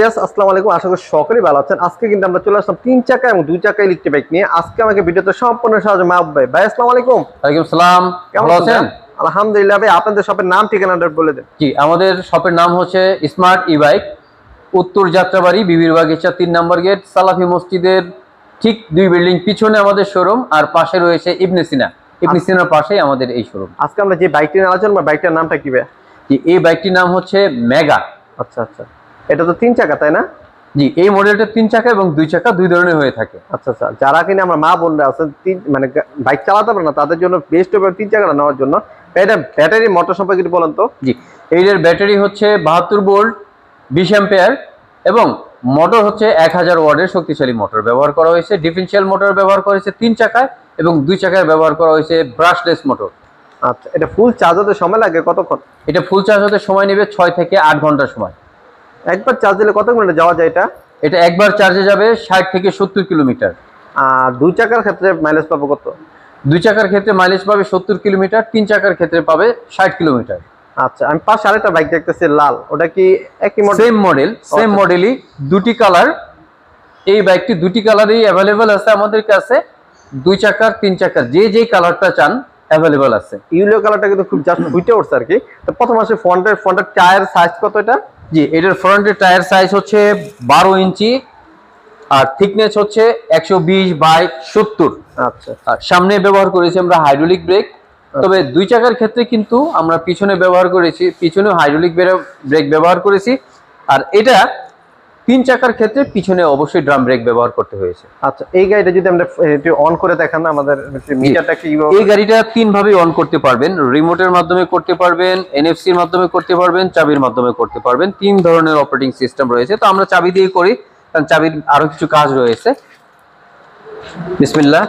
ইয়াস আসসালামু আলাইকুম। আশা করি সকলেই ভালো আছেন। আজকে কিন্তু আমরা চলে আসলাম তিন চাকা এবং দুই চাকা ইলেকট্রিক বাইক নিয়ে। আজকে আমাকে ভিডিওতে সম্পূর্ণ সাহায্য মাহবুব ভাই। ভাই আসসালামু আলাইকুম। ওয়ালাইকুম কেমন আছেন? আলহামদুলিল্লাহ ভাই আপনাদের শপের নাম ঠিকানাটা বলে দেন। জি আমাদের শপের নাম হচ্ছে স্মার্ট ই বাইক উত্তর যাত্রাবাড়ি বিবির বাগিচা তিন নম্বর গেট সালাফি মসজিদের ঠিক দুই বিল্ডিং পিছনে আমাদের শোরুম আর পাশে রয়েছে ইবনে সিনা। ইবনে সিনার পাশেই আমাদের এই শোরুম আজকে আমরা যে বাইকটি নিয়ে আলোচনা বাইকটার নামটা কি ভাই? এই বাইকটির নাম হচ্ছে মেগা আচ্ছা আচ্ছা। এটা তো তিন চাকা তাই না? জি এই মডেলটা তিন চাকা এবং দুই চাকা দুই ধরনের হয়ে থাকে। আচ্ছা আচ্ছা যারা কিনা আমার মা বোনরা আছেন তিন মানে বাইক চালাতে পারে না তাদের জন্য বেস্ট হবে তিন চাকাটা নেওয়ার জন্য। এটা ব্যাটারি মোটর সম্পর্কে একটু বলেন তো। জি এইটার ব্যাটারি হচ্ছে বাহাত্তর ভোল্ট বিশ অ্যাম্পেয়ার এবং মোটর হচ্ছে এক হাজার ওয়ার্ডের শক্তিশালী মোটর ব্যবহার করা হয়েছে ডিফারেন্সিয়াল মোটর ব্যবহার করা হয়েছে তিন চাকায় এবং দুই চাকায় ব্যবহার করা হয়েছে ব্রাশলেস মোটর আচ্ছা এটা ফুল চার্জ হতে সময় লাগে কতক্ষণ? এটা ফুল চার্জ হতে সময় নেবে ছয় থেকে আট ঘণ্টা সময়। একবার চার্জ দিলে কত মিনিটে যাওয়া যায় এটা? এটা একবার চার্জে যাবে ষাট থেকে সত্তর কিলোমিটার। আর দুই চাকার ক্ষেত্রে মাইলেজ পাবো কত? দুই চাকার ক্ষেত্রে মাইলেজ পাবে সত্তর কিলোমিটার তিন চাকার ক্ষেত্রে পাবে ষাট কিলোমিটার। আচ্ছা আমি পাশে আরেকটা বাইক দেখতেছি লাল। ওটা কি একই মডেল সেম মডেল সেম। মডেলই দুটি কালার এই বাইকটি দুটি কালারই অ্যাভেলেবেল আছে আমাদের কাছে। দুই চাকার তিন চাকার যে যে কালারটা চান অ্যাভেলেবেল আছে। ইউলো কালারটা কিন্তু খুব জাস্ট ফুটে উঠছে আর কি। তো প্রথম আসে ফ্রন্টের ফ্রন্টের টায়ার সাইজ কত এটা? জি এটার ফ্রন্টের টায়ার সাইজ হচ্ছে বারো ইঞ্চি আর থিকনেস হচ্ছে একশো বিশ বাই সত্তর। আচ্ছা। আর সামনে ব্যবহার করেছি আমরা হাইড্রোলিক ব্রেক তবে দুই চাকার ক্ষেত্রে কিন্তু আমরা পিছনে ব্যবহার করেছি পিছনে হাইড্রোলিক ব্রেক ব্যবহার করেছি। আর এটা তিন চাকার ক্ষেত্রে পিছনে অবশ্যই ড্রাম ব্রেক ব্যবহার করতে হয়েছে। আচ্ছা এই গাড়িটা যদি আমরা একটু অন করে দেখান না আমাদের মিটারটা কি এই গাড়িটা তিন ভাবে অন করতে পারবেন। রিমোটের মাধ্যমে করতে পারবেন এনএফসির মাধ্যমে করতে পারবেন চাবির মাধ্যমে করতে পারবেন। তিন ধরনের অপারেটিং সিস্টেম রয়েছে। তো আমরা চাবি দিয়ে করি কারণ চাবির আরও কিছু কাজ রয়েছে। বিসমিল্লাহ।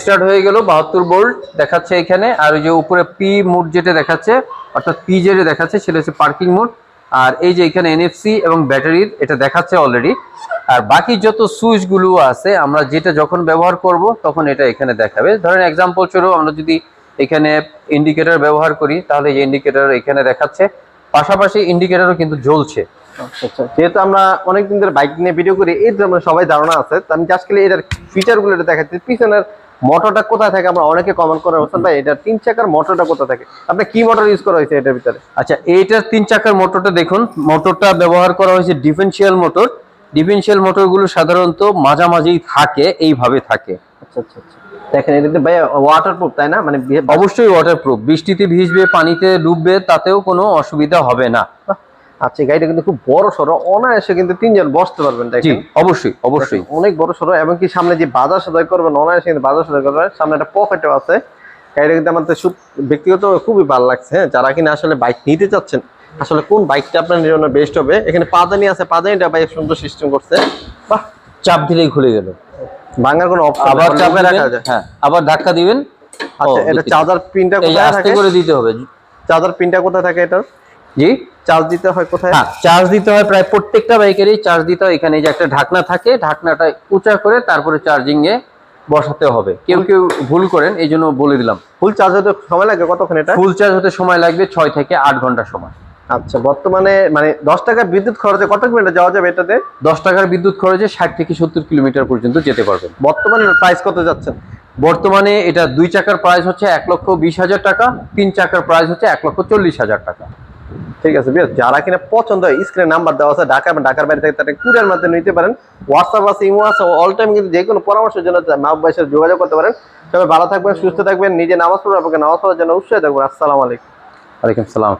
স্টার্ট হয়ে গেল বাহাত্তর বোল্ট দেখাচ্ছে এখানে। আর ওই যে উপরে পি মোড যেটা দেখাচ্ছে অর্থাৎ পি যেটা দেখাচ্ছে, সেটা হচ্ছে পার্কিং মোড। আর এই যে এখানে এনএফসি এবং ব্যাটারির এটা দেখাচ্ছে অলরেডি আর বাকি যত সুইচগুলো আছে, আমরা যেটা যখন ব্যবহার করব, তখন এটা এখানে দেখাবে। ধরেন এক্সাম্পল স্বরূপ, আমরা যদি এখানে ইন্ডিকেটর ব্যবহার করি, তাহলে এই ইন্ডিকেটর এখানে দেখাচ্ছে। পাশাপাশি ইন্ডিকেটরও কিন্তু জ্বলছে। আচ্ছা যেহেতু আমরা অনেকদিন ধরে বাইক নিয়ে ভিডিও করি, এই জন্য সবাই ধারণা আছে আমি খালি এটার ফিচারগুলো এটা দেখাচ্ছি। পিছনের মোটরটা কোথায় থাকে? আমরা অনেকে কমেন্ট করে হোসেন ভাই এটা তিন চাকার মোটরটা কোথায় থাকে? আপনি কি মোটর ইউজ করা হয়েছে এটার ভিতরে? আচ্ছা এইটার তিন চাকার মোটরটা দেখুন। মোটরটা ব্যবহার করা হয়েছে ডিফেন্সিয়াল মোটর ডিফেন্সিয়াল মোটরগুলো সাধারণত মাঝামাঝি থাকে এইভাবে থাকে। আচ্ছা আচ্ছা আচ্ছা। দেখেন এটা ভাই ওয়াটার প্রুফ তাই না? মানে অবশ্যই ওয়াটারপ্রুফ বৃষ্টিতে ভিজবে পানিতে ডুববে তাতেও কোনো অসুবিধা হবে না। আচ্ছা গাড়িটা কিন্তু খুব বড় সড়ো অনায়াসে কিন্তু তিনজন বসতে পারবেন অবশ্যই অবশ্যই। অনেক বড় সড়ো এবং কি সামনে যে বাজার সদাই করবেন অনায়াসে কিন্তু বাজার সদাই করবেন সামনে একটা পকেটও আছে। গাড়িটা কিন্তু খুব ব্যক্তিগত খুবই ভালো লাগছে হ্যাঁ? যারা কিনা আসলে বাইক নিতে চাচ্ছেন আসলে কোন বাইকটা আপনার জন্য বেস্ট হবে? এখানে পাদানি আছে পাদানিটা বাইক সুন্দর সিস্টেম করছে। বাহ! চাপ দিলেই খুলে গেল। ভাঙার কোনো অপশন আবার চাপে রাখা যায়। হ্যাঁ। আবার ধাক্কা দিবেন? আচ্ছা এটা চার্জার পিনটা কোথায় থাকে? করে দিতে হবে। চার্জার পিনটা কোথায় থাকে এটার? জি? চার্জ দিতে হয় কোথায়? হ্যাঁ চার্জ দিতে হয় প্রায় প্রত্যেকটা বাইকেরই। চার্জ দিতে হয় এখানে যে একটা ঢাকনা থাকে ঢাকনাটা উঁচা করে তারপরে চার্জিং এ বসাতে হবে। কেউ কেউ ভুল করেন এই জন্য বলে দিলাম। ফুল চার্জ হতে সময় লাগবে কতক্ষণ এটা? ফুল চার্জ হতে সময় লাগবে ছয় থেকে আট ঘণ্টা সময়। আচ্ছা বর্তমানে মানে দশ টাকার বিদ্যুৎ খরচে কত কিলোমিটার যাওয়া যাবে এটাতে? দশ টাকার বিদ্যুৎ খরচে ষাট থেকে সত্তর কিলোমিটার পর্যন্ত যেতে পারবেন। বর্তমানে প্রাইস কত যাচ্ছেন বর্তমানে এটা দুই চাকার প্রাইস হচ্ছে এক লক্ষ বিশ হাজার টাকা তিন চাকার প্রাইস হচ্ছে এক লক্ষ চল্লিশ হাজার টাকা। ঠিক আছে বিয়ার যারা কিনা পছন্দ হয় স্ক্রিনে নাম্বার দেওয়া আছে ঢাকা ঢাকার বাইরে থেকে তারা কুরিয়ার মাধ্যমে নিতে পারেন। হোয়াটসঅ্যাপ আছে ইমো আছে অল টাইম কিন্তু যে কোনো পরামর্শের জন্য মাহবুব ভাইয়ের সাথে যোগাযোগ করতে পারেন। সবাই ভালো থাকবেন, সুস্থ থাকবেন, নিজে নামাজ পড়বেন আপনাকে নামাজ পড়ার জন্য উৎসাহ থাকবেন আসসালামু আলাইকুম। ওয়ালাইকুম সালাম